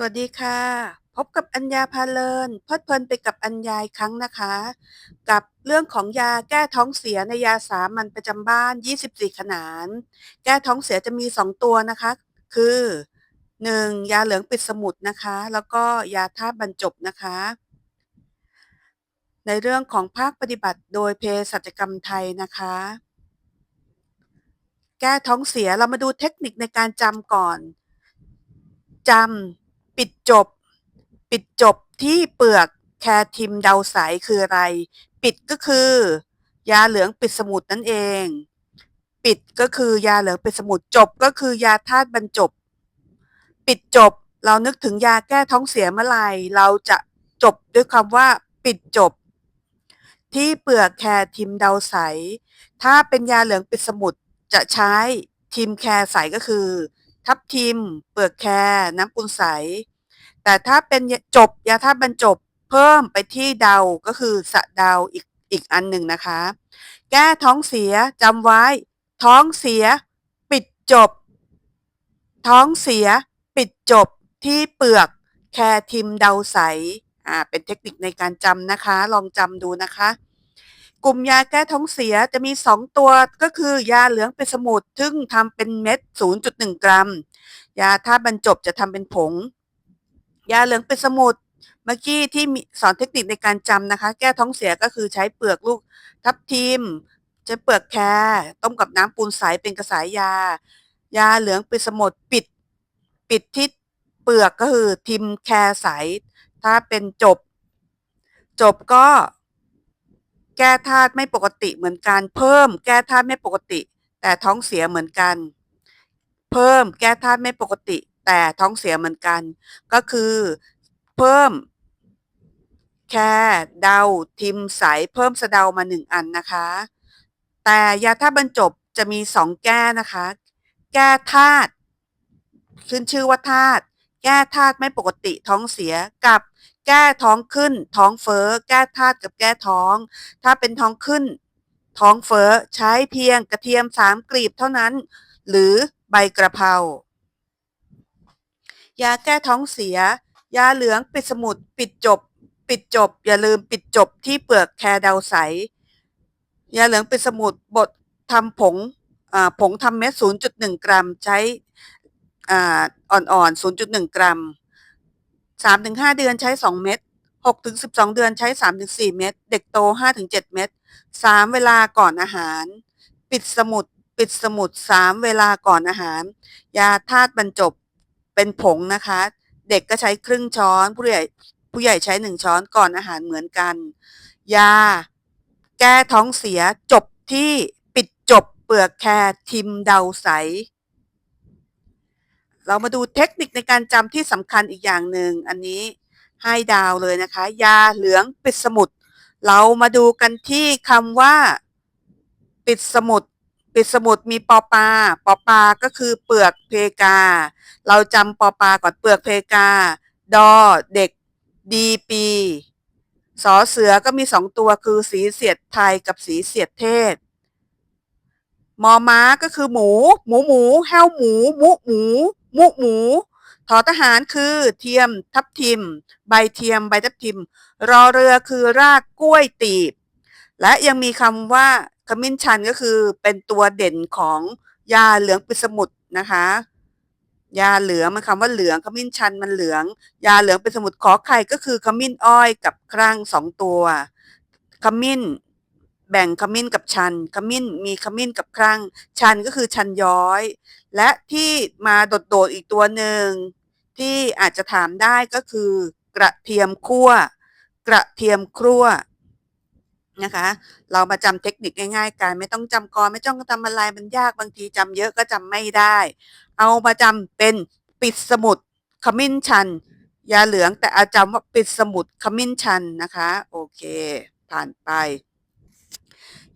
สวัสดีค่ะ พบกับอัญญาพาเลินเพลิดเพลินไปกับอัญญาอีกครั้งนะคะ กับเรื่องของยาแก้ท้องเสียในยาสามัญประจำบ้าน 24 ขนาน แก้ท้องเสียจะมี 2 ตัวนะคะ คือ 1. ยาเหลืองปิดสมุทรนะคะ แล้วก็ยาธาตุบรรจบนะคะ ในเรื่องของภาคปฏิบัติโดยเภสัชกรรมไทยนะคะ แก้ท้องเสียเรามาดูเทคนิคในการจำก่อนจำ ปิดจบ ปิดจบที่เปลือกแคทิมเดาใสคืออะไร ปิดก็คือ ยาเหลืองปิดสมุดนั่นเอง ปิดก็คือยาเหลืองปิดสมุดจบก็คือยาธาตุบรรจบ ปิดจบเรานึกถึงยาแก้ท้องเสียเมื่อไหร่เราจะจบด้วยคำว่า ปิดจบ ที่เปลือกแคทิมเดาใส ถ้าเป็นยาเหลืองปิดสมุดจะใช้ทิมแคร์ใสก็คือ ทับทิม เปลือกแคร์น้ำปูนใส แต่ถ้าเป็นจบยาธาตุบรรจบเพิ่มไปที่เดาก็คือสะเดาอีกอีกอันหนึ่งนะคะ แก้ท้องเสียจำไว้ ท้องเสีย ปิดจบ ท้องเสีย ปิดจบที่เปลือกแคทิมเดาใสอ่าเป็นเทคนิคในการจำนะคะ ลองจำดูนะคะ กลุ่มยาแก้ท้องเสียจะมี 2 ตัวก็คือยาเหลืองเป็นสมุดซึ่งทำเป็นเม็ด 0.1 กรัม ยาธาตุบรรจบจะทำเป็นผง ยาเหลืองเป็นสมุดเมื่อกี้ที่สอนเทคนิคในการจำนะคะ แก้ท้องเสียก็คือใช้เปลือกลูกทับทิมใช้เปลือกแครต้มกับน้ำปูนใสเป็นกระสายยา ยาเหลืองเป็นสมุดปิด ปิดที่เปลือกก็คือทิมแครใสถ้าเป็นจบ จบก็แก้ธาตุไม่ปกติเหมือนกันเพิ่ม แก้ธาตุไม่ปกติ แต่ท้องเสียเหมือนกัน เพิ่มแก้ธาตุไม่ปกติ แต่ท้องเสียเหมือนกัน ก็คือเพิ่มแคเดาทิมใสเพิ่มสะเดามาหนึ่งอันนะคะ แต่ยาธาตุบรรจบจะมีสองแก้นะคะ แก้ธาตุขึ้นชื่อว่าธาตุแก้ธาตุไม่ปกติท้องเสียกับแก้ท้องขึ้น ท้องเฟ้อแก้ธาตุกับแก้ท้อง ถ้าเป็นท้องขึ้น ท้องเฟ้อใช้เพียงกระเทียมสามกลีบเท่านั้น หรือใบกระเพรา ยาแก้ท้องเสีย ยาเหลืองปิดสมุดปิดจบ ปิดจบ อย่าลืมปิดจบที่เปลือกแครเดาใส ยาเหลืองปิดสมุดบดทำผงผงทำเม็ด 0.1 กรัม ใช้อ่อนๆ 0.1 กรัม 3-5 เดือนใช้ 2 เม็ด6-12 เดือนใช้ 3-4 เม็ด เด็กโต 5-7 เม็ด 3 เวลาก่อนอาหาร ปิดสมุด ปิดสมุด 3 เวลาก่อนอาหาร ยาธาตุบรรจบ เป็นผงนะคะ เด็กก็ใช้ครึ่งช้อน ผู้ใหญ่ผู้ใหญ่ใช้1ช้อนก่อนอาหารเหมือนกัน ยา แก้ท้องเสียจบที่ปิดจบเปลือกแครทิมเดาใส เรามาดูเทคนิคในการจำที่สำคัญอีกอย่างหนึ่งอันนี้ให้ดาวเลยนะคะ ยาเหลืองปิดสมุด เรามาดูกันที่คำว่า ปิดสมุด ปิดสมุดมีปอปลาปอปลาก็คือเปลือกเพกา เราจำปอปลาก่อนเปลือกเพกา ดอเด็กดีปีสอเสือก็มีสองตัวคือสีเสียดไทยกับสีเสียดเทศ มอม้าก็คือหมู หมูหมูแห้วหมู มุหมู มุหมูทอทหารคือเทียมทับทิม ใบเทียมใบทับทิม รอเรือคือรากกล้วยตีบ และยังมีคำว่า ขมิ้นชันก็คือเป็นตัวเด่นของยาเหลืองปิสมุดนะคะ ยาเหลืองมันคำว่าเหลืองขมิ้นชันมันเหลือง ยาเหลืองป็นสมุดขอไข่ก็คือขมิ้นอ้อยกับครั่งสองตัวขมิ้นแบ่งขมิ้นกับชันขมิ้นมีขมิ้นกับครั่งชันก็คือชันย้อย และที่มาโดดๆอีกตัวหนึ่งที่อาจจะถามได้ก็คือกระเทียมคั่ว กระเทียมครั่ว นะคะ เรามาจำเทคนิคง่ายๆกันไม่ต้องจำกรไม่ต้องทำอะไรมันยากบางทีจำเยอะก็จำไม่ได้ เอามาจำเป็นปิดสมุดขมิ้นชัน ยาเหลืองแต่อาจำว่าปิดสมุดขมิ้นชันนะคะโอเค ผ่านไป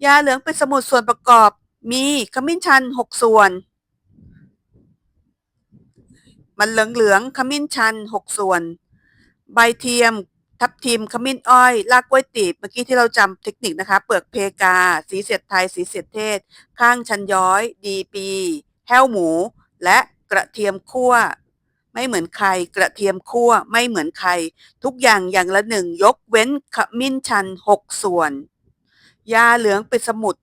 ยาเหลืองเป็นสมุดส่วนประกอบมีขมิ้นชันหกส่วน มันเหลืองเหลืองขมิ้นชันหกส่วน ใบเทียม ทับทิมขมิ้นอ้อยรากกล้วยตีบเมื่อกี้ที่เราจำเทคนิคนะคะ เปลือกเพกา สีเสียดไทย สีเสียดเทศ ข้างชันย้อย ดีปีแห้วหมู และกระเทียมคั่ว ไม่เหมือนใคร กระเทียมคั่วไม่เหมือนใคร ทุกอย่างอย่างละหนึ่ง ยกเว้นขมิ้นชันหกส่วน ยาเหลืองปิดสมุด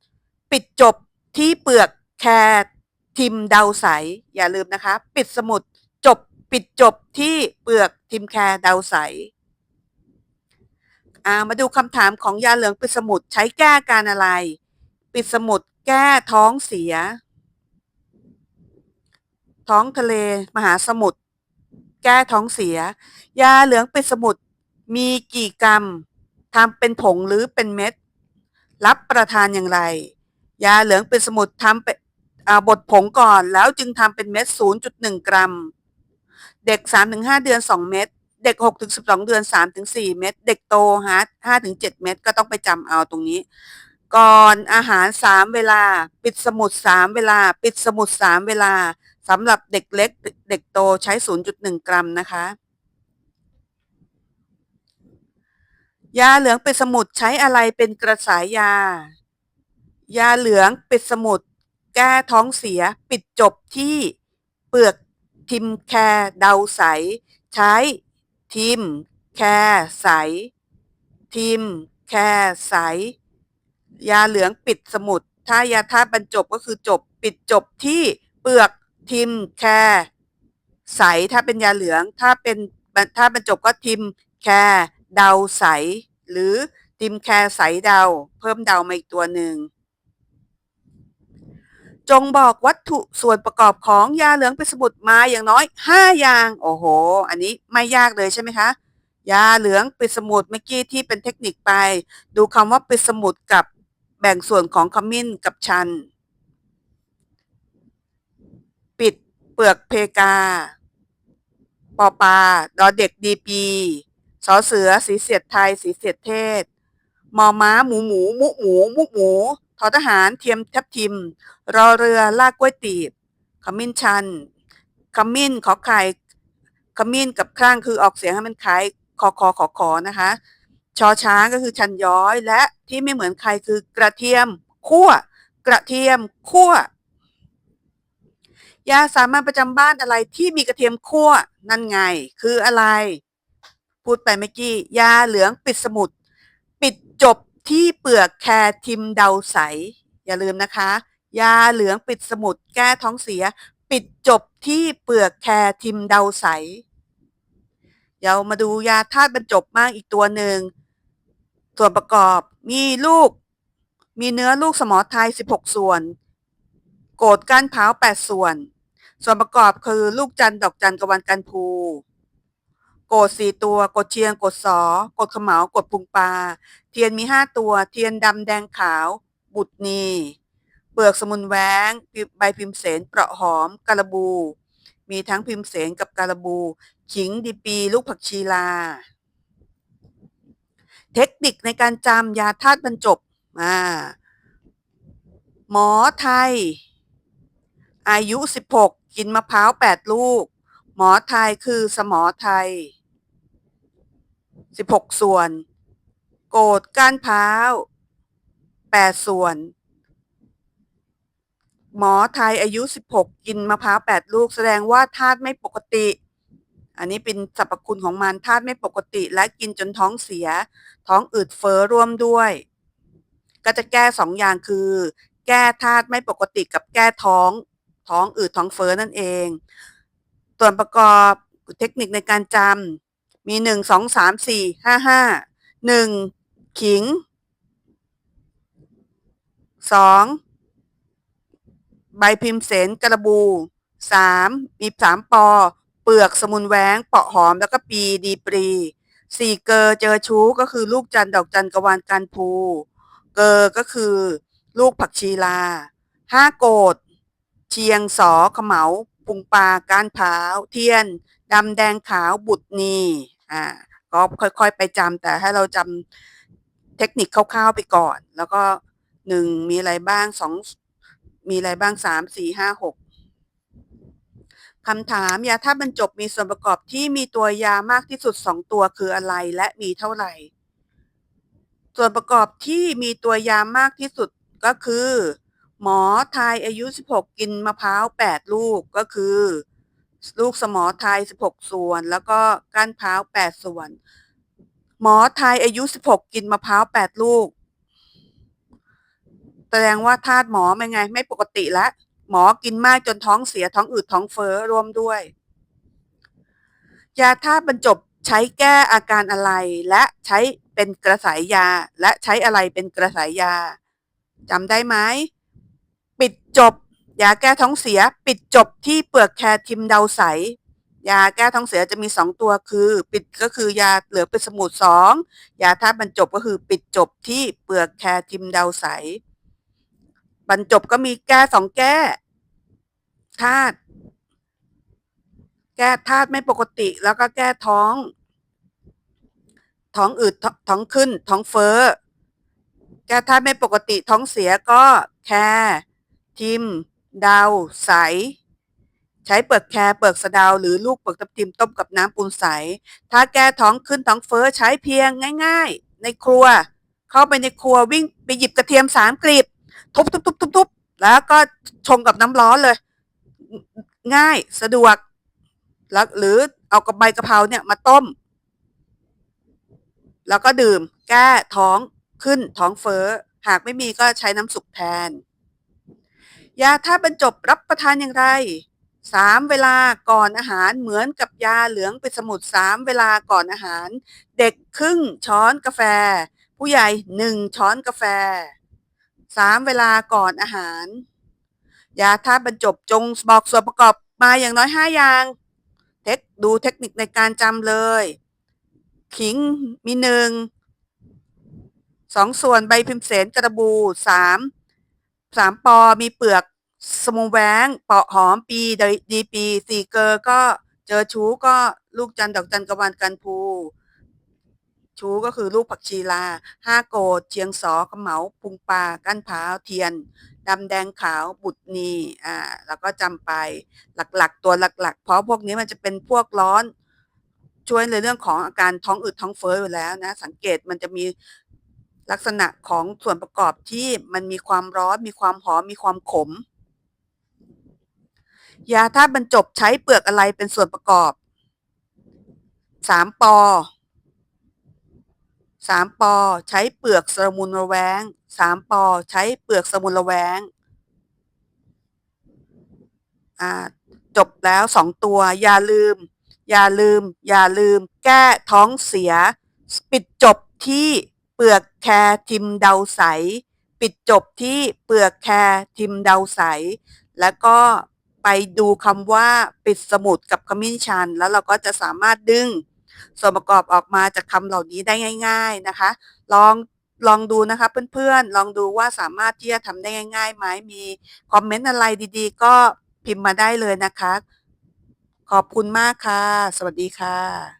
ปิดจบที่เปลือกแครทิมเดาใส อย่าลืมนะคะ ปิดสมุดจบปิดจบที่เปลือกทิมแครเดาใสามาดูคำถามของยาเหลืองปิดสมุดใช้แก้การอะไร ปิดสมุดแก้ท้องเสีย ท้องทะเลมหาสมุทรแก้ท้องเสีย ยาเหลืองปิดสมุดมีกี่กรัมทำเป็นผงหรือเป็นเม็ด รับประทานอย่างไร ยาเหลืองปิดสมุดทำเป็นบดผงก่อนแล้วจึงทำเป็นเม็ด 0.1 กรัม เด็ก 3-5 เดือน 2 เม็ด เด็ก6ถึง12 เดือน3ถึง4เม็ดเด็กโตฮะ5ถึง7เม็ดก็ต้องไปจำเอาตรงนี้ ก่อนอาหาร 3 เวลา ปิดสมุด 3 เวลา ปิดสมุด 3 เวลาสำหรับเด็กเล็ก เด็กโตใช้ 0.1 กรัมนะคะยาเหลืองปิดสมุดใช้อะไรเป็นกระสายยา ยาเหลืองปิดสมุด แก้ท้องเสีย ปิดจบที่เปลือกทิมแคเดาใส ใช้ ทิม แคร์ใส ทิม แคร์ใส ยาเหลืองปิดสมุด ถ้ายาธาตุบรรจบก็คือจบ ปิดจบที่เปลือกทิม แคร์ใส ถ้าเป็นยาเหลือง ถ้าเป็นถ้าบรรจบก็ทิม แคร์เดาใส หรือทิมแคร์ใสเดา เพิ่มเดามาอีกตัวหนึ่ง จงบอกวัตถุส่วนประกอบของยาเหลืองเป็นสมุดมาอย่างน้อย 5 อย่าง โอ้โห อันนี้ไม่ยากเลยใช่ไหมคะ ยาเหลืองเป็นสมุดเมื่อกี้ที่เป็นเทคนิคไป ดูคำว่าเป็นสมุดกับแบ่งส่วนของขมิ้นกับชัน ปิดเปลือกเพกา ปอปา ดอเด็กดีปีสอเสือสีเสียดไทย สีเสียดเทศ มอม้าหมูหมู มุหมู มุหมู ทอทหารเทียมทับทิม รอเรือลากกล้วยตีบ ขมิ้นชัน ขมิ้นขอไข่ขมิ้นกับครั่งคือออกเสียงให้มันคล้ายคอคอขอขอนะคะ ชอช้างก็คือชันย้อย และที่ไม่เหมือนใครคือกระเทียมคั่ว กระเทียมคั่วยาสามัญประจำบ้านอะไรที่มีกระเทียมคั่วนั่นไง คืออะไร พูดไปเมื่อกี้ยาเหลืองปิดสมุด ปิดจบ ที่เปลือกแครทิมเดาใส อย่าลืมนะคะ ยาเหลืองปิดสมุดแก้ท้องเสีย ปิดจบที่เปลือกแครทิมเดาใสเดี๋ยวมาดูยาธาตุบรรจบมากอีกตัวหนึ่ง ส่วนประกอบมีลูก มีเนื้อลูกสมอไทย 16 ส่วน โกดก้านเผา8ส่วน ส่วนประกอบคือลูกจันดอกจันกวันกันภู โกดสี่ตัว กดเชียง กดสอ กดขมเหลากดพุงปลา เทียนมีห้าตัว เทียนดำแดงขาว บุตรนีเปลือกสมุนแหวงใบพิมเสนเปราะหอมกาลบู มีทั้งพิมเสนกับกาลบู ขิงดีปี ลูกผักชีลา เทคนิคในการจำยาธาตุบรรจบมาหมอไทย อายุ 16 กินมะพร้าว 8 ลูก หมอไทยคือสมอไทย 16ส่วน โกดก้านพร้าว8ส่วน หมอไทยอายุ16กินมะพร้าว8ลูกแสดงว่าธาตุไม่ปกติ อันนี้เป็นสรรพคุณของมันธาตุไม่ปกติ และกินจนท้องเสีย ท้องอืดเฟ้อร่วมด้วย ก็จะแก้สองอย่างคือ แก้ธาตุไม่ปกติกับแก้ท้อง ท้องอืดท้องเฟ้อนั่นเองส่วนประกอบเทคนิคในการจำ มีหนึ่งสองสามสี่ห้าห้าหนึ่งขิงสองใบพิมพ์เสนกระบูสามมีสามปอ เปลือกสมุนแหวงเปาะหอมแล้วก็ปีดีปรีสี่เกอเจอชู้ก็คือลูกจันดอกจันกวานกันภู เกอก็คือ ลูกผักชีลาห้าโกดเชียงสอขเหมา ปุงปลาการเผาเทียน ดำแดงขาวบุตรนี อ่าก็ค่อยๆไปจำแต่ให้เราจำเทคนิคคร่าวๆไปก่อน แล้วก็หนึ่งมีอะไรบ้างสองมีอะไรบ้างสามสี่ห้าหกคำถามยาธาตุบรรจบมีส่วนประกอบที่มีตัวยามากที่สุดสองตัวคืออะไรและมีเท่าไหร่ ส่วนประกอบที่มีตัวยามากที่สุดก็คือ หมอไทยอายุ 16 กินมะพร้าว 8 ลูกก็คือ ลูกสมอไทย 16 ส่วน แล้วก็ก้านพร้าว 8 ส่วน หมอไทยอายุ 16 กินมะพร้าว 8 ลูก แสดงว่าธาตุหมอเป็นไง ไม่ปกติแล้วหมอกินมากจนท้องเสียท้องอืดท้องเฟ้อรวมด้วย ยาธาตุบรรจบใช้แก้อาการอะไร และใช้เป็นกระสายยา และใช้อะไรเป็นกระสายยาจำได้ไหม ปิดจบ ยาแก้ท้องเสียปิดจบที่เปลือกแคทิมเดาใส ยาแก้ท้องเสียจะมีสองตัวคือ ปิดก็คือยาเหลือเป็นสมุดสองยาธาตุบรรจบก็คือปิดจบที่เปลือกแคทิมเดาใส บรรจบก็มีแก้สองแก้ธาตุแก้ธาตุไม่ปกติแล้วก็แก้ท้อง ท้องอืดท้องขึ้น ท้องเฟ้อแก้ธาตุไม่ปกติท้องเสียก็แคทิม ดาวใส ใช้เปลือกแครเปลือกสะดาวหรือลูกเปลือกทับทิมต้มกับน้ำปูนใส ถ้าแก้ท้องขึ้นท้องเฟ้อใช้เพียงง่าย ๆ ในครัว เข้าไปในครัววิ่งไปหยิบกระเทียมสามกลีบทุบทุบทุบทุบทุบแล้วก็ชงกับน้ำร้อนเลย ง่ายสะดวกแล้วหรือเอากับใบกะเพราเนี่ยมาต้ม แล้วก็ดื่มแก้ท้องขึ้นท้องเฟ้อ หากไม่มีก็ใช้น้ำสุกแทน ยาถ้าบรรจบรับประทานอย่างไรสามเวลาก่อนอาหารเหมือนกับยาเหลืองเป็นสมุดสามเวลาก่อนอาหาร เด็กครึ่งช้อนกาแฟ ผู้ใหญ่หนึ่งช้อนกาแฟสามเวลาก่อนอาหาร ยาถ้าบรรจบจงบอกส่วนประกอบมาอย่างน้อยห้าอย่าง เทคดูเทคนิคในการจำเลย ขิงมีหนึ่งสองส่วนใบพิมเสนกระบูสาม สามปอมีเปลือกสมุแวงเปาะหอมปีดีปีสี่เกอก็เจอชูก็ลูกจันดอกจันกระวันกันภูชูก็คือลูกผักชีลาห้าโกดเชียงสอกระเหมาพุงปลาก้านพร้าเทียนดำแดงขาวบุตรนีอ่าแล้วก็จำไปหลักๆ ตัวหลัก ๆ เพราะพวกนี้มันจะเป็นพวกร้อนช่วยในเรื่องของอาการท้องอืดท้องเฟ้ออยู่แล้วนะ สังเกตมันจะมี ลักษณะของส่วนประกอบที่มันมีความร้อน มีความหอม มีความขม ยาธาตุบรรจบใช้เปลือกอะไรเป็นส่วนประกอบสามปอสามปอใช้เปลือกสมุนระแวงสามปอใช้เปลือกสมุนระแวงอ่าจบแล้วสองตัว อย่าลืม อย่าลืม อย่าลืม แก้ท้องเสีย ปิดจบที่ เปลือกแครทิมเดาใส ปิดจบที่เปลือกแครทิมเดาใส แล้วก็ไปดูคำว่าปิดสมุดกับขมิ้นชัน แล้วเราก็จะสามารถดึงส่วนประกอบออกมาจากคำเหล่านี้ได้ง่าย ๆนะคะ ลองลองดูนะคะเพื่อนๆ ลองดูว่าสามารถที่จะทำได้ง่ายๆไหมมีคอมเมนต์อะไรดีๆ ก็พิมพ์มาได้เลยนะคะ ขอบคุณมากค่ะ สวัสดีค่ะ